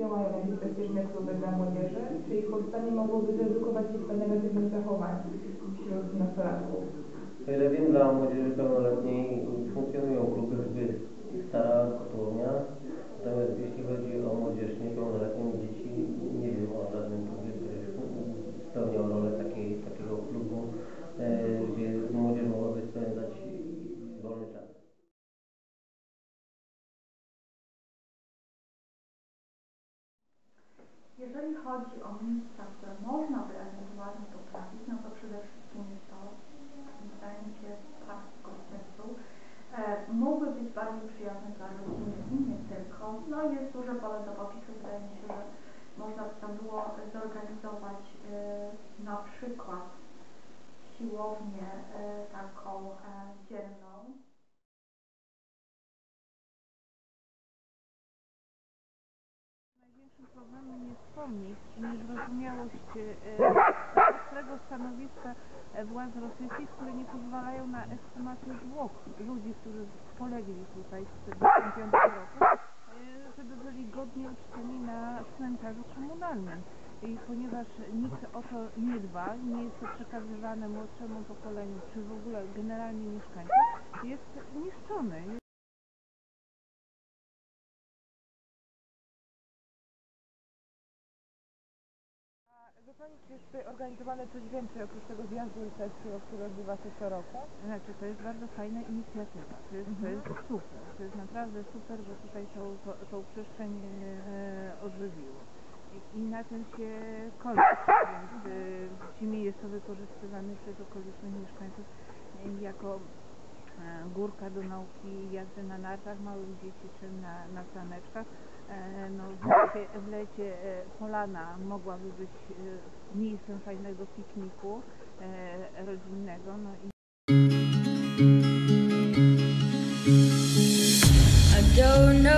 jakieś bezpieczne kluby dla młodzieży? Czy ich powstanie mogłoby zredukować liczbę negatywnych zachowań wśród nastolatków? O ile wiem, dla młodzieży pełnoletniej funkcjonują kluby chodzi o miejsca, które można by ewentualnie poprawić, no to przede wszystkim jest to, wydaje mi się, koncertu. E, mógłby być bardziej przyjazny dla rodziny i nie tylko. No jest duże pole do popisu. Wydaje mi się, że można by tam było zorganizować e, na przykład siłownię e, taką e, dzienną. Największym problemem i niezrozumiałość e, ostrego stanowiska e, władz rosyjskich, które nie pozwalają na ekshumację zwłok ludzi, którzy polegli tutaj w 1945 roku, e, żeby byli godnie uczczeni na cmentarzu komunalnym. I ponieważ nikt o to nie dba, nie jest to przekazywane młodszemu pokoleniu, czy w ogóle generalnie mieszkańcom, jest niszczony. Wie Pani, czy jest organizowane coś więcej oprócz tego zjazdu litewskiego, który odbywa się co roku? Znaczy, to jest bardzo fajna inicjatywa. To jest, to jest super. To jest naprawdę super, że tutaj tą, tą, tą przestrzeń e, odżywiło. I, I na tym się kończy. Więc e, w zimie jest to wykorzystywane przez okolicznych mieszkańców e, jako e, E, górka do nauki jazdy na nartach małych dzieci czy na, na saneczkach. E, no, w, lecie, w lecie Polana e, mogłaby być miejscem fajnego pikniku rodzinnego. No i... I don't know.